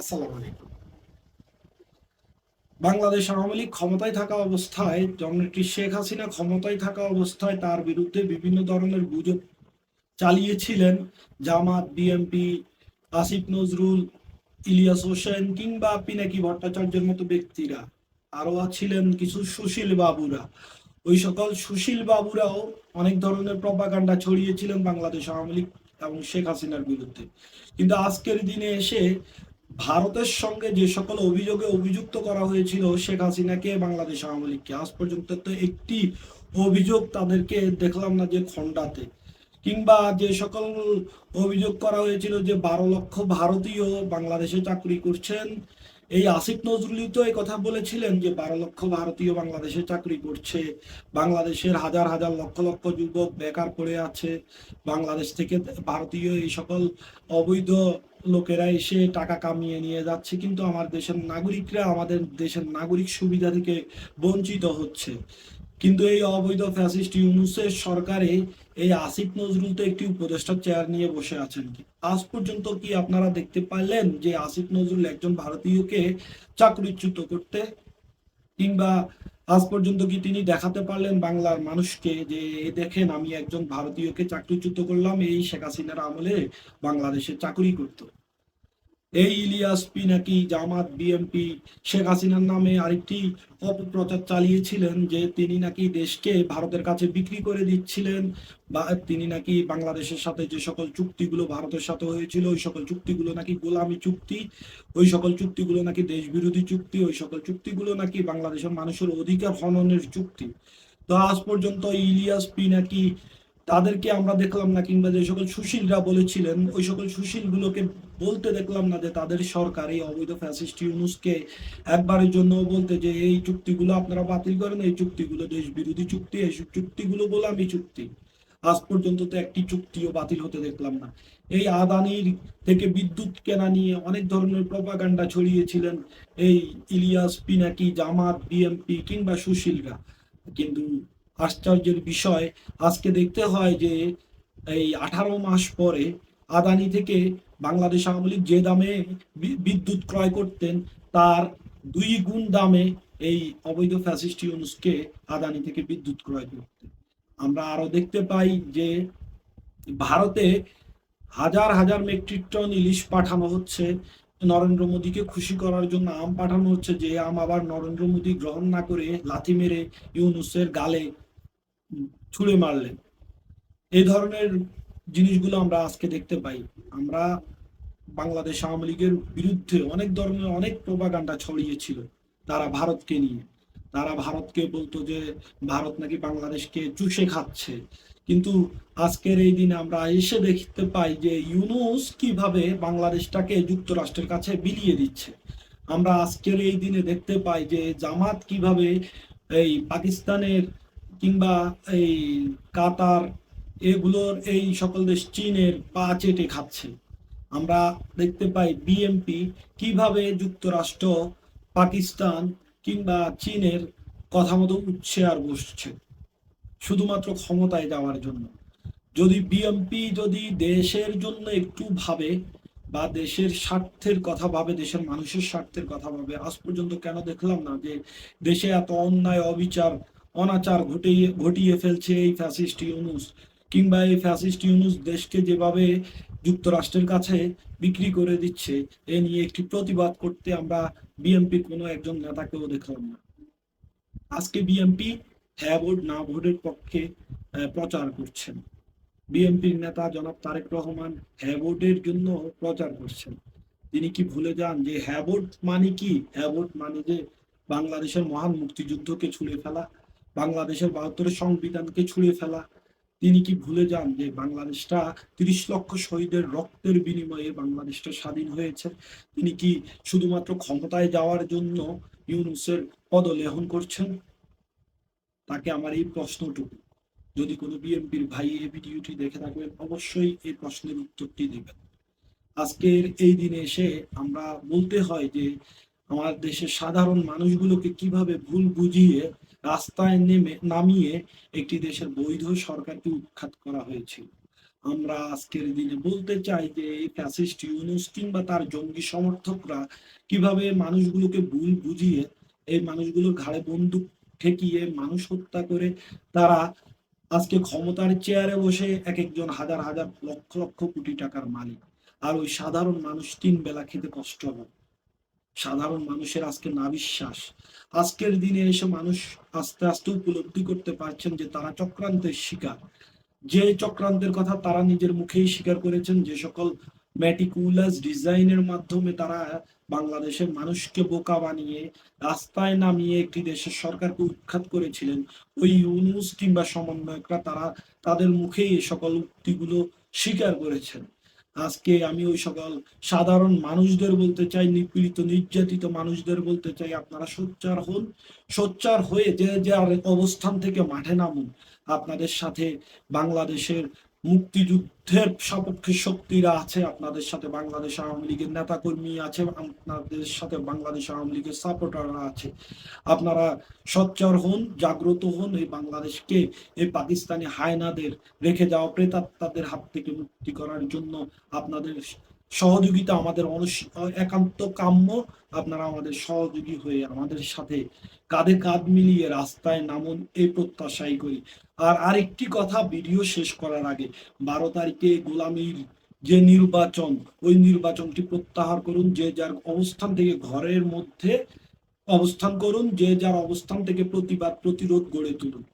আসসালামু আলাইকুম। বাংলাদেশ আওয়ামী লীগ ক্ষমতায় থাকা অবস্থায়, জননেত্রী শেখ হাসিনা ক্ষমতায় থাকা অবস্থায় তার বিরুদ্ধে বিভিন্ন ধরনের গুজব চালিয়েছিলেন। জামাত, বিএনপি, আসিফ নজরুল, ইলিয়াস হোসেন কিংবা পিনাকি ভট্টাচার্যের মতো ব্যক্তিরা। আরও ছিলেন কিছু সুশীল বাবুরা। ওই সকল সুশীল বাবুরাও অনেক ধরনের প্রপাগান্ডা ছড়িয়েছিলেন বাংলাদেশ আওয়ামী লীগ এবং শেখ হাসিনার বিরুদ্ধে। কিন্তু আজকের দিনে এসে ভারতের সঙ্গে যে সকল অভিযোগে অভিযুক্ত করা হয়েছিল, শেখ হাসিনাকে, বাংলাদেশ আওয়ামী লীগকে, আজ পর্যন্ত তো একটি অভিযোগ তাদেরকে দেখলাম না যে খণ্ডাতে। কিংবা যে সকল অভিযোগ করা হয়েছিল যে বারো লক্ষ ভারতীয় বাংলাদেশে চাকরি করছেন, এই আসিফ নজরুলই তো এই কথা বলেছিলেন যে বারো লক্ষ ভারতীয় বাংলাদেশে চাকরি করছে, বাংলাদেশের হাজার হাজার লক্ষ লক্ষ যুবক বেকার পড়ে আছে, বাংলাদেশ থেকে ভারতীয় এই সকল অবৈধ লোকেরা এসে টাকা কামিয়ে নিয়ে যাচ্ছে, কিন্তু আমার দেশের নাগরিকরা আমাদের দেশের নাগরিক সুবিধা থেকে বঞ্চিত হচ্ছে। কিন্তু এই অবৈধ ফ্যাসিস্ট ইউনুসের সরকারে এই আসিফ নজরুল তো একটি উপদেষ্টা চেয়ার নিয়ে বসে আছেন। কি আজ পর্যন্ত কি আপনারা দেখতে পারলেন যে আসিফ নজরুল একজন ভারতীয়কে চাকরিচ্যুত করতে কিংবা আজ পর্যন্ত কি তিনি দেখাতে পারলেন বাংলার মানুষকে যে দেখেন, আমি একজন ভারতীয়কে চাকরিচ্যুত করলাম, এই শেখ হাসিনার আমলে বাংলাদেশে চাকরি করতো। এই ইলিয়াস পিনাকি জামাত বিএমপি শেখ হাসিনার নামে আরেকটি অপপ্রচার চালিয়েছিলেন যে তিনি নাকি দেশকে ভারতের কাছে বিক্রি করে দিচ্ছিলেন বা তিনি নাকি বাংলাদেশের সাথে যে সকল চুক্তিগুলো ভারতের সাথে হয়েছিল, ওই সকল চুক্তিগুলো নাকি গোলামি চুক্তি, ওই সকল চুক্তিগুলো নাকি দেশ বিরোধী চুক্তি, ওই সকল চুক্তিগুলো নাকি বাংলাদেশের মানুষের অধিকার হননের চুক্তি। তো আজ পর্যন্ত ইলিয়াস পিনাকি তাদেরকে আমরা দেখলাম না কিংবা যে সকল সুশীলরা বলেছিলেন, ওই সকল সুশীলগুলোকে বলতে দেখলাম না যে তাদের সরকার এই অবৈধ ফ্যাসিস্ট ইউনুসকে একবারের জন্য বলতে যে এই চুক্তিগুলো আপনারা বাতিল করেন, এই চুক্তিগুলো দেশ বিরোধী চুক্তি, এই চুক্তিগুলো গোলামি চুক্তি। আজ পর্যন্ত তো একটি চুক্তিও বাতিল হতে দেখলাম না। এই আদানির থেকে বিদ্যুৎ কেনা নিয়ে অনেক ধরনের প্রপাগান্ডা ছড়িয়েছিলেন এই ইলিয়াস পিনাকি, জামাত বিএমপি কিংবা সুশীলরা। কিন্তু আশ্চর্যের বিষয়, আজকে দেখতে হয় যে এই আঠারো মাস পরে আদানি থেকে বাংলাদেশ আওয়ামী লীগ যে দামে বিদ্যুৎ ক্রয় করতেন, তার দুই গুণ দামে এই অবৈধ ফ্যাসিস্ট ইউনুসকে আদানি থেকে বিদ্যুৎ ক্রয় করতেন। আমরা আরও দেখতে পাই যে ভারতে হাজার হাজার মেট্রিক টন ইলিশ পাঠানো হচ্ছে। নরেন্দ্র মোদীকে খুশি করার জন্য আম পাঠানো হচ্ছে যে, আম আবার নরেন্দ্র মোদী গ্রহণ না করে লাথি মেরে ইউনুসের গালে ছুঁড়ে মারলেন। এই ধরনের জিনিসগুলো আমরা আজকে দেখতে পাই। আমরা বাংলাদেশ আওয়ামী লীগের বিরুদ্ধে অনেক ধরনের অনেক প্রোপাগান্ডা ছড়িয়েছিল তারা ভারতকে নিয়ে। তারা ভারতকে বলতো যে, ভারত নাকি বাংলাদেশকে চুষে খাচ্ছে। কিন্তু আজকের এই দিনে আমরা এসে দেখতে পাই যে, ইউনুস কীভাবে বাংলাদেশটাকে যুক্তরাষ্ট্রের কাছে বিলিয়ে দিচ্ছে। আমরা আজকের এই দিনে দেখতে পাই যে, জামাত কীভাবে এই পাকিস্তানের কিংবা এই কাতার এগুলোর এই সকল দেশ চীনের পা চেটে খাচ্ছে। আমরা দেখতে পাই বিএমপি কীভাবে যুক্তরাষ্ট্র, পাকিস্তান কিংবা চীনের কথা মতো উঠছে আর বসছে, শুধুমাত্র ক্ষমতায় যাওয়ার জন্য। যদি বিএমপি যদি দেশের জন্য একটু ভাবে বা দেশের স্বার্থের কথা ভাবে, দেশের মানুষের স্বার্থের কথা ভাবে, আজ পর্যন্ত কেন দেখলাম না যে দেশে এত অন্যায়, অবিচার, অনাচার ঘটিয়ে ঘটিয়ে ফেলছে এই ফ্যাসিস্ট ইউনুস কিংবা এই ফ্যাসিস্ট ইউনুস দেশকে যেভাবে যুক্তরাষ্ট্রের কাছে বিক্রি করে দিচ্ছে, এ নিয়ে একটি প্রতিবাদ করতে আমরা বিএনপির কোনো একজন নেতাকেও দেখলাম না। আজকে বিএনপি হ্যাঁ ভোট, না ভোটের পক্ষে প্রচার করছেন। বিএনপির নেতা জনাব তারেক রহমান হ্যাঁ ভোটের জন্য প্রচার করছেন। তিনি কি ভুলে যান যে হ্যাঁ ভোট মানে কি? হ্যাঁ ভোট মানে যে বাংলাদেশের মহান মুক্তিযুদ্ধকে ছুঁড়ে ফেলা, বাংলাদেশের বাহাত্তরের সংবিধানকে ছুঁড়ে ফেলা তিনি কি ভুলে যান যে বাংলাদেশটা তিরিশ লক্ষ শহীদের রক্তের বিনিময়ে বাংলাদেশটা স্বাধীন হয়েছে? তিনি কি শুধুমাত্র ক্ষমতায় যাওয়ার জন্য ইউনুসের পদলেহন করছেন? তাকে আমার এই প্রশ্নটুকু। যদি কোনো বিএনপির ভাই এই ভিডিওটি দেখে থাকবেন অবশ্যই এই প্রশ্নের উত্তরটি দেবেন। আজকের এই দিনে এসে আমরা বলতে হয় যে, আমার দেশের সাধারণ মানুষগুলোকে কীভাবে ভুল বুঝিয়ে রাস্তায় নেমে, নামিয়ে একটি দেশের বৈধ সরকারকে উৎখাত করা হয়েছিল। আমরা আজকের দিনে বলতে চাই যে ফ্যাসিস্ট ইউনুস কিংবা তার জঙ্গি সমর্থকরা কীভাবে মানুষগুলোকে ভুল বুঝিয়ে, এই মানুষগুলোর ঘাড়ে বন্দুক ঠেকিয়ে মানুষ হত্যা করে, তারা আজকে ক্ষমতার চেয়ারে বসে এক একজন হাজার হাজার লক্ষ লক্ষ কোটি টাকার মালিক। আর ওই সাধারণ মানুষ তিন বেলা খেতে কষ্ট হবে। সাধারণ মানুষের আজকে না বিশ্বাস আজকের দিনে এসে মানুষ আস্তে আস্তে উপলব্ধি করতে পারছেন যে তারা চক্রান্তের শিকার। যে চক্রান্তের কথা তারা নিজের মুখেই স্বীকার করেছেন, যে সকল ম্যাটিকুলাস ডিজাইনের মাধ্যমে তারা বাংলাদেশের মানুষকে বোকা বানিয়ে রাস্তায় নামিয়ে একটি দেশের সরকারকে উৎখাত করেছিলেন। ওই ইউনুস কিংবা সমন্বয়করা তারা তাদের মুখেই সকল উক্তিগুলো স্বীকার করেছেন। আজকে আমি ওই সকল সাধারণ মানুষদের বলতে চাই, নিপীড়িত, নির্যাতিত মানুষদের বলতে চাই, আপনারা সোচ্চার হন। সোচ্চার হয়ে যে যার অবস্থান থেকে মাঠে নামুন। আপনাদের সাথে বাংলাদেশের মুক্তিযুদ্ধের সপক্ষে শক্তিরা আছে আপনাদের সাথে, বাংলাদেশ আওয়ামী লীগের নেতাকর্মী আছে, আপনাদের সাথে বাংলাদেশ আওয়ামী লীগের সাপোর্টাররা আছে। আপনারা সচ্চর হন, জাগ্রত হন, এই বাংলাদেশকে, এই পাকিস্তানি হায়নাদের রেখে যাওয়া প্রেতাত্মাদের হাত থেকে মুক্তি করার জন্য আপনাদের সহযোগিতা আমাদের একান্ত কাম্য। আপনারা আমাদের সহযোগী হয়ে আমাদের সাথে কাঁধে কাঁধ মিলিয়ে রাস্তায় নামুন এই প্রত্যাশাই করি। আর আরেকটি কথা, ভিডিও শেষ করার আগে বারো তারিখে গোলামীর যে নির্বাচন, ওই নির্বাচনটি প্রত্যাহার করুন, যে যার অবস্থান থেকে ঘরের মধ্যে অবস্থান করুন, যে যার অবস্থান থেকে প্রতিবাদ, প্রতিরোধ গড়ে তুলুন।